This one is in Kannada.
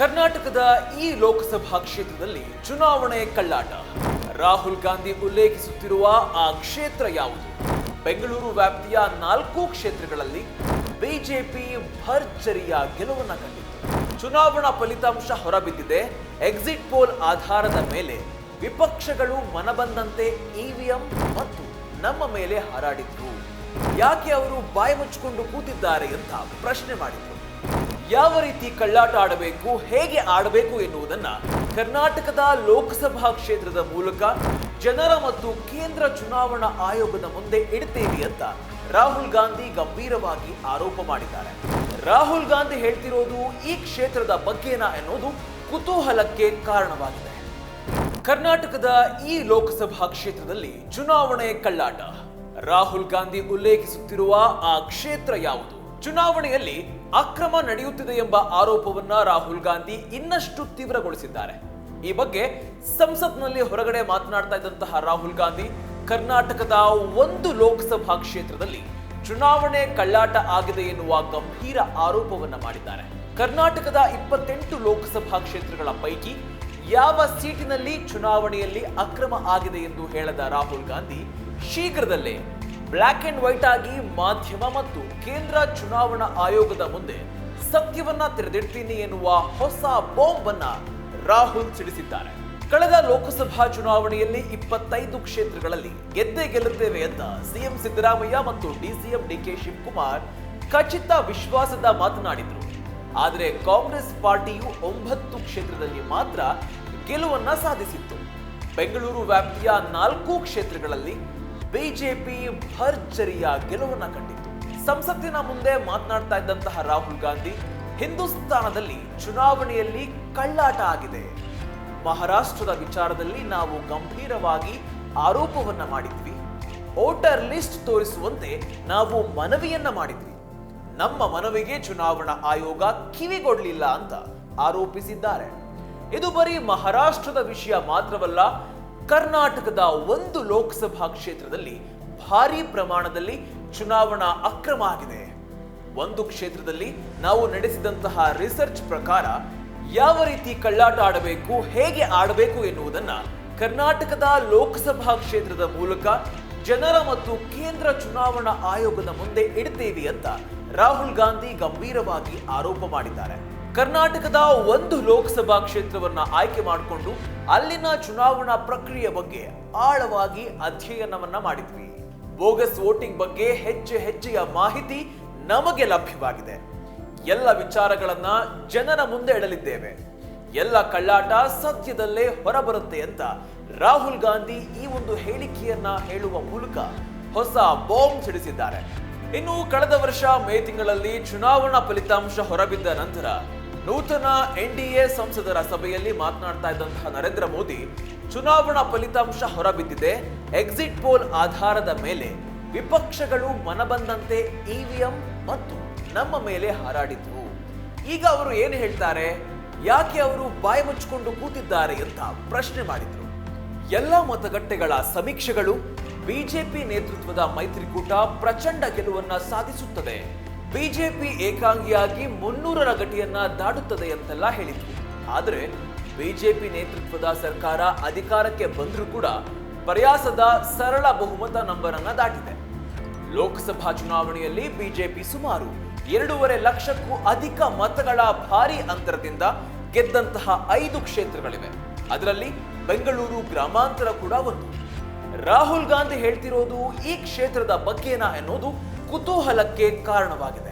ಕರ್ನಾಟಕದ ಈ ಲೋಕಸಭಾ ಕ್ಷೇತ್ರದಲ್ಲಿ ಚುನಾವಣೆ ಕಳ್ಳಾಟ. ರಾಹುಲ್ ಗಾಂಧಿ ಉಲ್ಲೇಖಿಸುತ್ತಿರುವ ಆ ಕ್ಷೇತ್ರ ಯಾವುದು? ಬೆಂಗಳೂರು ವ್ಯಾಪ್ತಿಯ ನಾಲ್ಕು ಕ್ಷೇತ್ರಗಳಲ್ಲಿ ಬಿಜೆಪಿ ಭರ್ಜರಿಯ ಗೆಲುವನ್ನು ಕಂಡಿತು ಚುನಾವಣಾ ಫಲಿತಾಂಶ ಹೊರಬಿದ್ದಿದೆ. ಎಕ್ಸಿಟ್ ಪೋಲ್ ಆಧಾರದ ಮೇಲೆ ವಿಪಕ್ಷಗಳು ಮನಬಂದಂತೆ ಇವಿಎಂ ಮತ್ತು ನಮ್ಮ ಮೇಲೆ ಹಾರಾಡಿದ್ರು. ಯಾಕೆ ಅವರು ಬಾಯಿ ಮುಚ್ಚಿಕೊಂಡು ಕೂತಿದ್ದಾರೆ ಅಂತ ಪ್ರಶ್ನೆ ಮಾಡಿದ್ರು. ಯಾವ ರೀತಿ ಕಳ್ಳಾಟ ಆಡಬೇಕು, ಹೇಗೆ ಆಡಬೇಕು ಎನ್ನುವುದನ್ನ ಕರ್ನಾಟಕದ ಲೋಕಸಭಾ ಕ್ಷೇತ್ರದ ಮೂಲಕ ಜನರ ಮತ್ತು ಕೇಂದ್ರ ಚುನಾವಣಾ ಆಯೋಗದ ಮುಂದೆ ಇಡ್ತೇವೆ ಅಂತ ರಾಹುಲ್ ಗಾಂಧಿ ಗಂಭೀರವಾಗಿ ಆರೋಪ ಮಾಡಿದ್ದಾರೆ. ರಾಹುಲ್ ಗಾಂಧಿ ಹೇಳ್ತಿರೋದು ಈ ಕ್ಷೇತ್ರದ ಬಗ್ಗೆನಾ ಎನ್ನುವುದು ಕುತೂಹಲಕ್ಕೆ ಕಾರಣವಾಗಿದೆ. ಕರ್ನಾಟಕದ ಈ ಲೋಕಸಭಾ ಕ್ಷೇತ್ರದಲ್ಲಿ ಚುನಾವಣೆ ಕಳ್ಳಾಟ. ರಾಹುಲ್ ಗಾಂಧಿ ಉಲ್ಲೇಖಿಸುತ್ತಿರುವ ಆ ಕ್ಷೇತ್ರ ಯಾವುದು? ಚುನಾವಣೆಯಲ್ಲಿ ಅಕ್ರಮ ನಡೆಯುತ್ತಿದೆ ಎಂಬ ಆರೋಪವನ್ನ ರಾಹುಲ್ ಗಾಂಧಿ ಇನ್ನಷ್ಟು ತೀವ್ರಗೊಳಿಸಿದ್ದಾರೆ. ಈ ಬಗ್ಗೆ ಸಂಸತ್ನಲ್ಲಿ ಹೊರಗಡೆ ಮಾತನಾಡ್ತಾ ಇದ್ದಂತಹ ರಾಹುಲ್ ಗಾಂಧಿ, ಕರ್ನಾಟಕದ ಒಂದು ಲೋಕಸಭಾ ಕ್ಷೇತ್ರದಲ್ಲಿ ಚುನಾವಣೆ ಕಳ್ಳಾಟ ಆಗಿದೆ ಎನ್ನುವ ಗಂಭೀರ ಆರೋಪವನ್ನ ಮಾಡಿದ್ದಾರೆ. ಕರ್ನಾಟಕದ ಇಪ್ಪತ್ತೆಂಟು ಲೋಕಸಭಾ ಕ್ಷೇತ್ರಗಳ ಪೈಕಿ ಯಾವ ಸೀಟಿನಲ್ಲಿ ಚುನಾವಣೆಯಲ್ಲಿ ಅಕ್ರಮ ಆಗಿದೆ ಎಂದು ಹೇಳದ ರಾಹುಲ್ ಗಾಂಧಿ ಶೀಘ್ರದಲ್ಲೇ ಬ್ಲಾಕ್ ಅಂಡ್ ವೈಟ್ ಆಗಿ ಮಾಧ್ಯಮ ಮತ್ತು ಕೇಂದ್ರ ಚುನಾವಣಾ ಆಯೋಗದ ಮುಂದೆ ಸತ್ಯವನ್ನ ತೆರೆದಿಡ್ತೀನಿ ಎನ್ನುವ ಹೊಸ ಬಾಂಬ್ ಅನ್ನ ರಾಹುಲ್ ಸಿಡಿಸಿದ್ದಾರೆ. ಕಳೆದ ಲೋಕಸಭಾ ಚುನಾವಣೆಯಲ್ಲಿ ಇಪ್ಪತ್ತೈದು ಕ್ಷೇತ್ರಗಳಲ್ಲಿ ಗೆದ್ದೇ ಗೆಲ್ಲುತ್ತೇವೆ ಅಂತ ಸಿಎಂ ಸಿದ್ದರಾಮಯ್ಯ ಮತ್ತು ಡಿಸಿಎಂ ಡಿಕೆ ಶಿವಕುಮಾರ್ ಖಚಿತ ವಿಶ್ವಾಸದ ಮಾತನಾಡಿದ್ರು. ಆದರೆ ಕಾಂಗ್ರೆಸ್ ಪಾರ್ಟಿಯು ಒಂಬತ್ತು ಕ್ಷೇತ್ರದಲ್ಲಿ ಮಾತ್ರ ಗೆಲುವನ್ನ ಸಾಧಿಸಿತ್ತು. ಬೆಂಗಳೂರು ವ್ಯಾಪ್ತಿಯ ನಾಲ್ಕು ಕ್ಷೇತ್ರಗಳಲ್ಲಿ ಬಿಜೆಪಿ ಭರ್ಜರಿಯ ಗೆಲುವನ್ನ ಕಂಡಿತ್ತು. ಸಂಸತ್ತಿನ ಮುಂದೆ ಮಾತನಾಡ್ತಾ ಇದ್ದಂತಹ ರಾಹುಲ್ ಗಾಂಧಿ ಹಿಂದೂಸ್ತಾನದಲ್ಲಿ ಚುನಾವಣೆಯಲ್ಲಿ ಕಳ್ಳಾಟ ಆಗಿದೆ. ಮಹಾರಾಷ್ಟ್ರದ ವಿಚಾರದಲ್ಲಿ ನಾವು ಗಂಭೀರವಾಗಿ ಆರೋಪವನ್ನ ಮಾಡಿದ್ವಿ. ವೋಟರ್ ಲಿಸ್ಟ್ ತೋರಿಸುವಂತೆ ನಾವು ಮನವಿಯನ್ನ ಮಾಡಿದ್ವಿ. ನಮ್ಮ ಮನವಿಗೆ ಚುನಾವಣಾ ಆಯೋಗ ಕಿವಿಗೊಡ್ಲಿಲ್ಲ ಅಂತ ಆರೋಪಿಸಿದ್ದಾರೆ. ಇದು ಬರೀ ಮಹಾರಾಷ್ಟ್ರದ ವಿಷಯ ಮಾತ್ರವಲ್ಲ ಕರ್ನಾಟಕದ ಒಂದು ಲೋಕಸಭಾ ಕ್ಷೇತ್ರದಲ್ಲಿ ಭಾರಿ ಪ್ರಮಾಣದಲ್ಲಿ ಚುನಾವಣಾ ಅಕ್ರಮ ಆಗಿದೆ. ಒಂದು ಕ್ಷೇತ್ರದಲ್ಲಿ ನಾವು ನಡೆಸಿದಂತಹ ರಿಸರ್ಚ್ ಪ್ರಕಾರ ಯಾವ ರೀತಿ ಕಳ್ಳಾಟ ಆಡಬೇಕು, ಹೇಗೆ ಆಡಬೇಕು ಎನ್ನುವುದನ್ನ ಕರ್ನಾಟಕದ ಲೋಕಸಭಾ ಕ್ಷೇತ್ರದ ಮೂಲಕ ಜನರ ಮತ್ತು ಕೇಂದ್ರ ಚುನಾವಣಾ ಆಯೋಗದ ಮುಂದೆ ಇಡ್ತೇವೆ ಅಂತ ರಾಹುಲ್ ಗಾಂಧಿ ಗಂಭೀರವಾಗಿ ಆರೋಪ ಮಾಡಿದ್ದಾರೆ. ಕರ್ನಾಟಕದ ಒಂದು ಲೋಕಸಭಾ ಕ್ಷೇತ್ರವನ್ನ ಆಯ್ಕೆ ಮಾಡಿಕೊಂಡು ಅಲ್ಲಿನ ಚುನಾವಣಾ ಪ್ರಕ್ರಿಯೆ ಬಗ್ಗೆ ಆಳವಾಗಿ ಅಧ್ಯಯನವನ್ನ ಮಾಡಿದ್ವಿ. ಬೋಗಸ್ ವೋಟಿಂಗ್ ಬಗ್ಗೆ ಹೆಜ್ಜೆ ಹೆಜ್ಜೆಯ ಮಾಹಿತಿ ನಮಗೆ ಲಭ್ಯವಾಗಿದೆ. ಎಲ್ಲ ವಿಚಾರಗಳನ್ನ ಜನರ ಮುಂದೆ ಇಡಲಿದ್ದೇವೆ ಎಲ್ಲ ಕಳ್ಳಾಟ ಸದ್ಯದಲ್ಲೇ ಹೊರಬರುತ್ತೆ ಅಂತ ರಾಹುಲ್ ಗಾಂಧಿ ಈ ಒಂದು ಹೇಳಿಕೆಯನ್ನ ಹೇಳುವ ಮೂಲಕ ಹೊಸ ಬಾಂಬ್ ಸಿಡಿಸಿದ್ದಾರೆ. ಇನ್ನು ಕಳೆದ ವರ್ಷ ಮೇ ತಿಂಗಳಲ್ಲಿ ಚುನಾವಣಾ ಫಲಿತಾಂಶ ಹೊರಬಿದ್ದ ನಂತರ ನೂತನ ಎನ್ ಡಿ ಎ ಸಂಸದರ ಸಭೆಯಲ್ಲಿ ಮಾತನಾಡ್ತಾ ಇದ್ದಂತಹ ನರೇಂದ್ರ ಮೋದಿ ಚುನಾವಣಾ ಫಲಿತಾಂಶ ಹೊರಬಿದ್ದಿದೆ, ಎಕ್ಸಿಟ್ ಪೋಲ್ ಆಧಾರದ ಮೇಲೆ ವಿಪಕ್ಷಗಳು ಮನಬಂದಂತೆ ಇವಿಎಂ ಮತ್ತು ನಮ್ಮ ಮೇಲೆ ಹಾರಾಡಿದ್ರು. ಈಗ ಅವರು ಏನು ಹೇಳ್ತಾರೆ? ಯಾಕೆ ಅವರು ಬಾಯಿ ಮುಚ್ಚಿಕೊಂಡು ಕೂತಿದ್ದಾರೆ ಅಂತ ಪ್ರಶ್ನೆ ಮಾಡಿದ್ರು. ಎಲ್ಲ ಮತಗಟ್ಟೆಗಳ ಸಮೀಕ್ಷೆಗಳು ಬಿಜೆಪಿ ನೇತೃತ್ವದ ಮೈತ್ರಿಕೂಟ ಪ್ರಚಂಡ ಗೆಲುವನ್ನ ಸಾಧಿಸುತ್ತದೆ. ಬಿಜೆಪಿ ಏಕಾಂಗಿಯಾಗಿ ಮುನ್ನೂರರ ಗಟಿಯನ್ನ ದಾಟುತ್ತದೆ ಅಂತೆಲ್ಲ ಹೇಳಿದ್ರು. ಆದರೆ ಬಿಜೆಪಿ ನೇತೃತ್ವದ ಸರ್ಕಾರ ಅಧಿಕಾರಕ್ಕೆ ಬಂದರೂ ಕೂಡ ಪ್ರಯಾಸದ ಸರಳ ಬಹುಮತ ನಂಬರ್ ಅನ್ನ ದಾಟಿದೆ. ಲೋಕಸಭಾ ಚುನಾವಣೆಯಲ್ಲಿ ಬಿಜೆಪಿ ಸುಮಾರು ಎರಡೂವರೆ ಲಕ್ಷಕ್ಕೂ ಅಧಿಕ ಮತಗಳ ಭಾರಿ ಅಂತರದಿಂದ ಗೆದ್ದಂತಹ ಐದು ಕ್ಷೇತ್ರಗಳಿವೆ. ಅದರಲ್ಲಿ ಬೆಂಗಳೂರು ಗ್ರಾಮಾಂತರ ಕೂಡ ಒಂದು. ರಾಹುಲ್ ಗಾಂಧಿ ಹೇಳ್ತಿರೋದು ಈ ಕ್ಷೇತ್ರದ ಬಗ್ಗೆನಾ ಎನ್ನುವುದು ಕುತೂಹಲಕ್ಕೆ ಕಾರಣವಾಗಿದೆ.